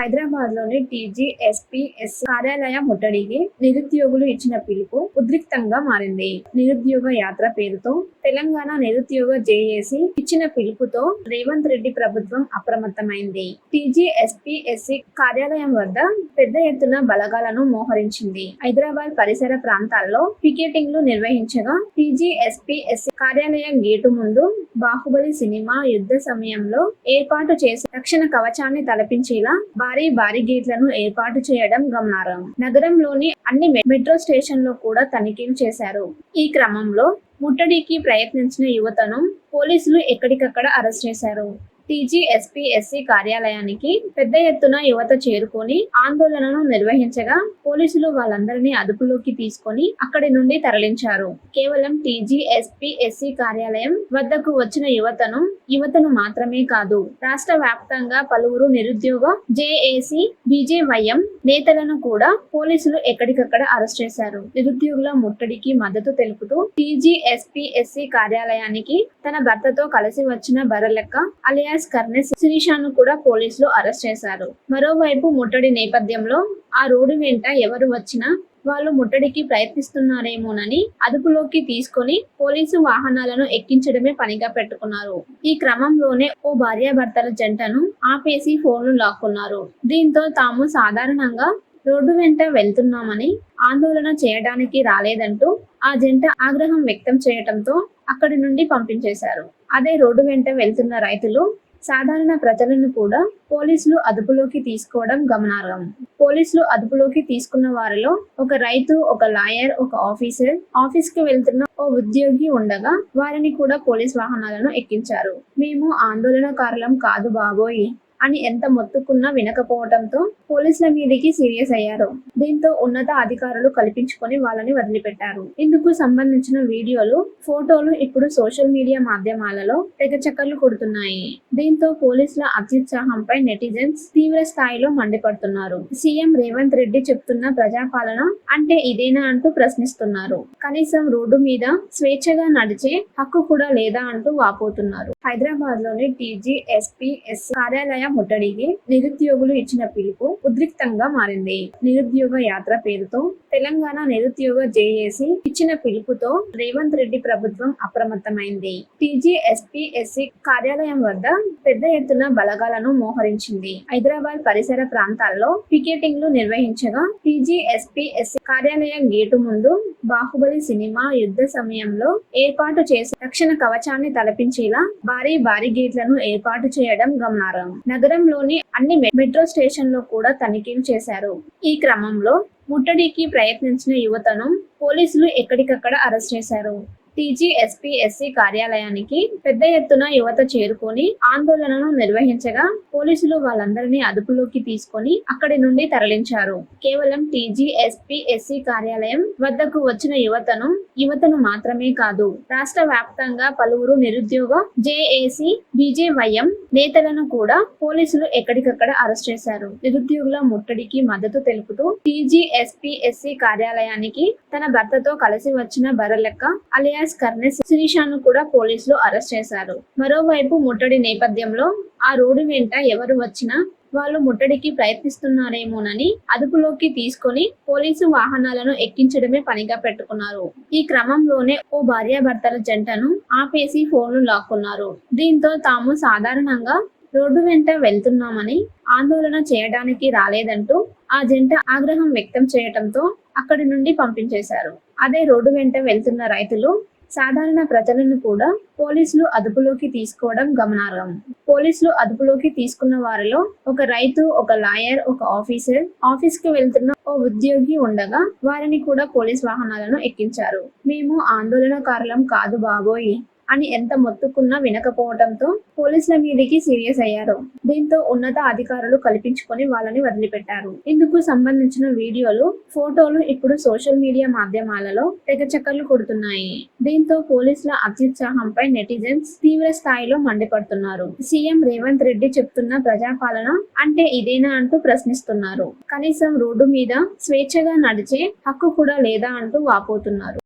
హైదరాబాద్లోని టీజీఎస్పీఎస్ కార్యాలయ ముట్టడికి నిరుద్యోగులు ఇచ్చిన పిలుపు ఉద్రిక్తంగా మారింది. నిరుద్యోగ యాత్ర పేరుతో తెలంగాణ నిరుద్యోగ జేఏసీ ఇచ్చిన పిలుపుతో రేవంత్ రెడ్డి ప్రభుత్వం అప్రమత్తమైంది. టీజీఎస్పీఎస్సి కార్యాలయం వద్ద పెద్ద ఎత్తున బలగాలను మోహరించింది. హైదరాబాద్ పరిసర ప్రాంతాల్లో పికెటింగ్లు నిర్వహించగా టీజీఎస్పీఎస్సి కార్యాలయ గేటు ముందు బాహుబలి సినిమా యుద్ధ సమయంలో ఏర్పాటు చేసి రక్షణ కవచాన్ని తలపించేలా భారీ బారిగేట్లను ఏర్పాటు చేయడం గమనార్హం. నగరంలోని అన్ని మెట్రో స్టేషన్లో కూడా తనిఖీలు చేశారు. ఈ క్రమంలో ముట్టడికి ప్రయత్నించిన యువతను పోలీసులు ఎక్కడికక్కడ అరెస్ట్ చేశారు. టీజీఎస్పీఎస్సీ కార్యాలయానికి పెద్ద ఎత్తున యువత చేరుకొని ఆందోళనను నిర్వహించగా పోలీసులు వాళ్ళందరినీ అదుపులోకి తీసుకొని అక్కడి నుండి తరలించారు. కేవలం టీజీఎస్పీఎస్సీ కార్యాలయం వద్దకు వచ్చిన యువతను యువతను మాత్రమే కాదు రాష్ట్ర వ్యాప్తంగా పలువురు నిరుద్యోగ జేఏసీ బీజేవైఎం నేతలను కూడా పోలీసులు ఎక్కడికక్కడ అరెస్ట్ చేశారు. నిరుద్యోగుల ముట్టడికి మద్దతు తెలుపుతూ టీజీఎస్పీఎస్సీ కార్యాలయానికి తన భర్తతో కలిసి వచ్చిన బరలెక్క అలియాస్ కర్నెస్ శిరీషాను కూడా పోలీసులు అరెస్ట్ చేశారు. మరోవైపు ముట్టడి నేపథ్యంలో ఆ రోడ్డు వెంట ఎవరు వచ్చినా వాళ్ళు ముట్టడికి ప్రయత్నిస్తున్నారేమోనని అదుపులోకి తీసుకొని పోలీసు వాహనాలను ఎక్కించడమే పనిగా పెట్టుకున్నారు. ఈ క్రమంలోనే ఓ భార్యాభర్తల జంటను ఆపేసి ఫోన్లు లాక్కున్నారు. దీంతో తాము సాధారణంగా రోడ్డు వెంట వెళ్తున్నామని ఆందోళన చేయడానికి రాలేదంటూ ఆ జంట ఆగ్రహం వ్యక్తం చేయటంతో అక్కడి నుండి పంపించేశారు. అదే రోడ్డు వెంట వెళ్తున్న రైతులు సాధారణ ప్రజలను కూడా పోలీసులు అదుపులోకి తీసుకోవడం గమనార్హం. పోలీసులు అదుపులోకి తీసుకున్న వారిలో ఒక రైతు ఒక లాయర్ ఒక ఆఫీసర్ ఆఫీస్కి వెళ్తున్న ఓ ఉద్యోగి ఉండగా వారిని కూడా పోలీస్ వాహనాలను ఎక్కించారు. మేము ఆందోళనకారులం కాదు బాబోయ్. అని ఎంత మొత్తుకున్నా వినకపోవడంతో పోలీసుల మీదికి సీరియస్ అయ్యారు. దీంతో ఉన్నత అధికారులు కల్పించుకొని వాళ్ళని వదిలిపెట్టారు. ఇందుకు సంబంధించిన వీడియోలు ఫోటోలు ఇప్పుడు సోషల్ మీడియా మాధ్యమాలలో తెగ చక్కర్లు కొడుతున్నాయి. దీంతో పోలీసుల అత్యుత్సాహంపై నెటిజన్స్ తీవ్ర స్థాయిలో మండిపడుతున్నారు. సీఎం రేవంత్ రెడ్డి చెప్తున్న ప్రజాపాలన అంటే ఇదేనా అంటూ ప్రశ్నిస్తున్నారు. కనీసం రోడ్డు మీద స్వేచ్ఛగా నడిచే హక్కు కూడా లేదా అంటూ వాపోతున్నారు. హైదరాబాద్లోని టీజీఎస్పీఎస్ కార్యాలయ ముట్టడికి నిరుద్యోగులు ఇచ్చిన పిలుపు ఉద్రిక్తంగా మారింది. నిరుద్యోగ యాత్ర పేరుతో తెలంగాణ నిరుద్యోగ జేఏసీ ఇచ్చిన పిలుపుతో రేవంత్ రెడ్డి ప్రభుత్వం అప్రమత్తమైంది. టీజీఎస్పీఎస్సీ కార్యాలయం వద్ద పెద్ద ఎత్తున బలగాలను మోహరించింది. హైదరాబాద్ పరిసర ప్రాంతాల్లో పికెటింగ్లు నిర్వహించగా టీజీఎస్పీఎస్సీ కార్యాలయం గేటు ముందు బాహుబలి సినిమా యుద్ధ సమయంలో ఏర్పాటు చేసి రక్షణ కవచాన్ని తలపించేలా భారీ బారిగేట్లను ఏర్పాటు చేయడం గమనార్హం. నగరంలోని అన్ని మెట్రో స్టేషన్లో కూడా తనిఖీలు చేశారు. ఈ క్రమంలో ముట్టడికి ప్రయత్నించిన యువతను పోలీసులు ఎక్కడికక్కడ అరెస్ట్ చేశారు. టీజీఎస్పీఎస్సీ కార్యాలయానికి పెద్ద ఎత్తున యువత చేరుకొని ఆందోళనను నిర్వహించగా పోలీసులు వాళ్ళందరినీ అదుపులోకి తీసుకొని అక్కడి నుండి తరలించారు. కేవలం టీజీఎస్పీఎస్సీ కార్యాలయం వద్దకు వచ్చిన యువతను యువతను మాత్రమే కాదు రాష్ట్ర వ్యాప్తంగా పలువురు నిరుద్యోగ జేఏసీ బీజేవైఎం నేతలను కూడా పోలీసులు ఎక్కడికక్కడ అరెస్ట్ చేశారు. నిరుద్యోగుల ముట్టడికి మద్దతు తెలుపుతూ టీజీఎస్పీఎస్సీ కార్యాలయానికి తన భర్తతో కలిసి వచ్చిన బరలెక్క అలియాస్ కర్నెస్ శిరీషాను కూడా పోలీసులు అరెస్ట్ చేశారు. మరోవైపు ముట్టడి నేపథ్యంలో ఆ రోడ్డు వెంట ఎవరు వచ్చినా వాళ్ళు ముట్టడికి ప్రయత్నిస్తున్నారేమోనని అదుపులోకి తీసుకొని పోలీసు వాహనాలను ఎక్కించడమే పనిగా పెట్టుకున్నారు. ఈ క్రమంలోనే ఓ భార్యాభర్తల జంటను ఆపేసి ఫోన్లు లాక్కున్నారు. దీంతో తాము సాధారణంగా రోడ్డు వెంట వెళ్తున్నామని ఆందోళన చేయడానికి రాలేదంటూ ఆ జంట ఆగ్రహం వ్యక్తం చేయటంతో అక్కడి నుండి పంపించేశారు. అదే రోడ్డు వెంట వెళ్తున్న రైతులు సాధారణ ప్రజలను కూడా పోలీసులు అదుపులోకి తీసుకోవడం గమనార్హం. పోలీసులు అదుపులోకి తీసుకున్న వారిలో ఒక రైతు ఒక లాయర్ ఒక ఆఫీసర్ ఆఫీస్కి వెళ్తున్న ఓ ఉద్యోగి ఉండగా వారిని కూడా పోలీస్ వాహనాలను ఎక్కించారు. మేము ఆందోళనకారులం కాదు బాబోయ్. అని ఎంత మొత్తుకున్నా వినకపోవడంతో పోలీసుల మీదికి సీరియస్ అయ్యారు. దీంతో ఉన్నత అధికారులు కల్పించుకొని వాళ్ళని వదిలిపెట్టారు. ఇందుకు సంబంధించిన వీడియోలు ఫోటోలు ఇప్పుడు సోషల్ మీడియా మాధ్యమాలలో తెగ చక్కర్లు కొడుతున్నాయి. దీంతో పోలీసుల అత్యుత్సాహంపై నెటిజన్స్ తీవ్ర స్థాయిలో మండిపడుతున్నారు. సీఎం రేవంత్ రెడ్డి చెప్తున్న ప్రజాపాలన అంటే ఇదేనా అంటూ ప్రశ్నిస్తున్నారు. కనీసం రోడ్డు మీద స్వేచ్ఛగా నడిచే హక్కు కూడా లేదా అంటూ వాపోతున్నారు.